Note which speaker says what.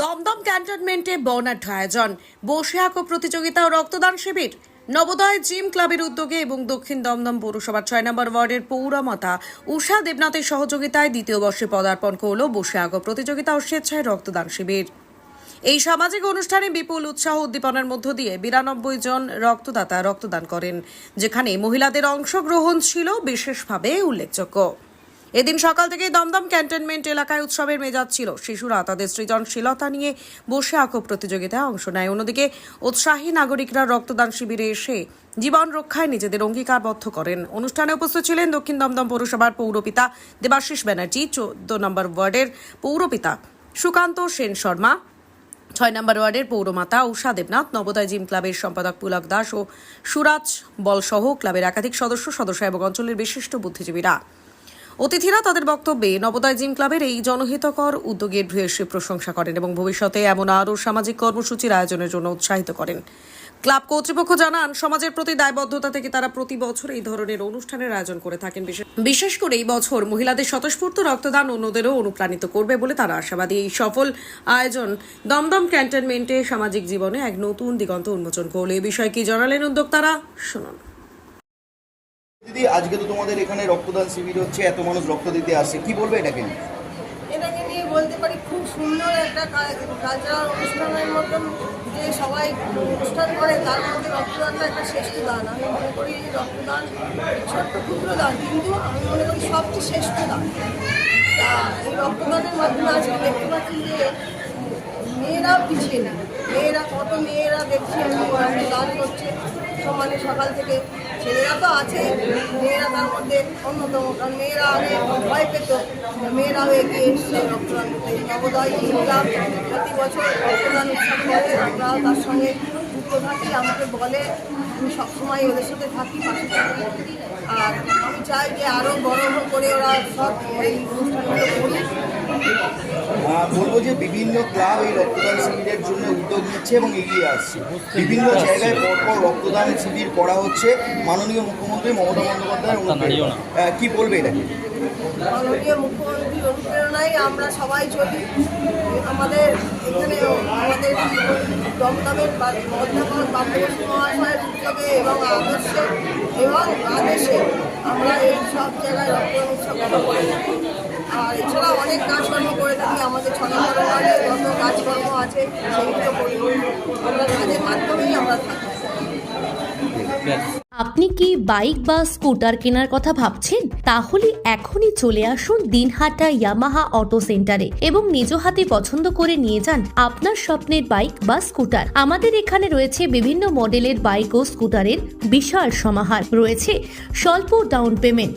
Speaker 1: দমদম ক্যান্টনমেন্টে বর্ণাঢ্য আয়োজন। বসে আঁকো প্রতিযোগিতা ও রক্তদান শিবির। নবোদয় জিম ক্লাবের উদ্যোগে এবং দক্ষিণ দমদম পৌরসভার ছয় নম্বর ওয়ার্ডের পৌরমাতা উষা দেবনাথের সহযোগিতায় দ্বিতীয় বর্ষে পদার্পণ করল বসে আঁকো প্রতিযোগিতা ও স্বেচ্ছায় রক্তদান শিবির। এই সামাজিক অনুষ্ঠানে বিপুল উৎসাহ উদ্দীপনার মধ্য দিয়ে বিরানব্বই জন রক্তদাতা রক্তদান করেন, যেখানে মহিলাদের অংশগ্রহণ ছিল বিশেষভাবে উল্লেখযোগ্য। এদিন সকাল থেকে দমদম ক্যান্টনমেন্ট এলাকায় উৎসবের মেজাজ ছিল। শিশুরা তাদের সৃজনশীলতা নিয়ে বসে আঁকো প্রতিযোগিতায় অংশ নেয়। অন্যদিকে উৎসাহী নাগরিকরা রক্তদান শিবিরে এসে জীবন রক্ষায় নিজেদের অঙ্গীকারবদ্ধ করেন। অনুষ্ঠানে উপস্থিত ছিলেন দক্ষিণ দমদম পৌরসভার পৌরপিতা দেবাশিস ব্যানার্জি, চোদ্দ নম্বর ওয়ার্ডের পৌরপিতা সুকান্ত সেন শর্মা, ছয় নম্বর ওয়ার্ডের পৌরমাতা উষা দেবনাথ, নবোদয় জিম ক্লাবের সম্পাদক পুলক দাস ও সুরাজ বলসহ ক্লাবের একাধিক সদস্য সদস্য এবং অঞ্চলের বিশিষ্ট বুদ্ধিজীবীরা। অতিথিরা তাদের বক্তব্যে নবোদয় জিম ক্লাবের এই জনহিতকর উদ্যোগের ভূয়সী প্রশংসা করেন এবং ভবিষ্যতে এমন আরও সামাজিক কর্মসূচির আয়োজনের জন্য উৎসাহিত করেন। ক্লাব কর্তৃপক্ষ জানান, সমাজের প্রতি দায়বদ্ধতা থেকে তারা প্রতি বছর এই ধরনের অনুষ্ঠানের আয়োজন করে থাকেন। বিশেষ- করে এই বছর মহিলাদের স্বতঃস্ফূর্ত রক্তদান অন্যদেরও অনুপ্রাণিত করবে বলে তারা আশাবাদী। এই সফল আয়োজন দমদম ক্যান্টনমেন্টে সামাজিক জীবনে এক নতুন দিগন্ত উন্মোচন করলে। এই বিষয়ে কি জানালেন উদ্যোক্তারা, শুনুন।
Speaker 2: দিদি, আজকে তো তোমাদের এখানে রক্তদান শিবির হচ্ছে, এত মানুষ রক্ত দিতে আসে কি বলবে এটাকে
Speaker 3: এটাকে নিয়ে বলতে পারি খুব সুন্দর একটা কালচারাল অনুষ্ঠানের মতন যে সবাই অনুষ্ঠান করে, তার মধ্যে রক্তদানটা একটা শ্রেষ্ঠ দান। আমি মনে করি রক্তদান ছোট্ট ক্ষুদ্র দান, কিন্তু আমি মনে করি সবচেয়ে শ্রেষ্ঠ দান। তা এই রক্তদানের মাধ্যমে আজকে দেখতে পাচ্ছি যে মেয়েরাও পিছিয়ে নেই। মেয়েরা, কত মেয়েরা দেখছি আমি রক্তদান করছে। সমানে সকাল থেকে ছেলেরা তো আছে, মেয়েরা তার মধ্যে অন্যতম, কারণ মেয়েরা আগে ভয় পেত মেয়েরাও এগিয়ে এসছে রক্তদান নবোদয় প্রতি বছর রক্তদান উৎসব করে আমরাও তার সঙ্গে যুক্ত থাকি, আমাকে বলে, আমি সবসময় ওদের সাথে থাকি, পাশে থাকি। আর আমি চাই যে আরও বড় করে ওরা সব এই অনুষ্ঠানগুলো করি
Speaker 2: বলব যে বিভিন্ন ক্লাব এই রক্তদান শিবিরের জন্য উদ্যোগ নিচ্ছে এবং এগিয়ে আসছে। বিভিন্ন জায়গায় পরপর রক্তদান শিবির করা হচ্ছে। মাননীয় মুখ্যমন্ত্রী মমতা বন্দ্যোপাধ্যায়ের অনুপ্রেরণা। কি বলবে এটাকে
Speaker 3: মাননীয় মুখ্যমন্ত্রীর অনুপ্রেরণায় আমরা সবাই চলি আমাদের এখানে আমাদের দমদমের বা- অধ্যাপক বাবুস মহাশয়ের উদ্যোগে এবং আদর্শে এবং আদেশে আমরা এই সব জায়গায় রক্তদান থাকি আর এছাড়া অনেক কাজকর্ম করে থাকি, আমাদের যত কাজকর্ম আছে সেইগুলো করি। আমরা কাজের মাধ্যমেই আমরা
Speaker 4: আপনি কি বাইক বা স্কুটার কেনার কথা ভাবছেন? তাহলে এখনই চলে আসুন দিনহাটা ইয়ামাহা অটো সেন্টারে এবং নিজ হাতে পছন্দ করে নিয়ে যান আপনার স্বপ্নের বাইক বা স্কুটার। আমাদের এখানে রয়েছে বিভিন্ন মডেলের বাইক ও স্কুটারের বিশাল সমাহার। রয়েছে স্বল্প ডাউন পেমেন্ট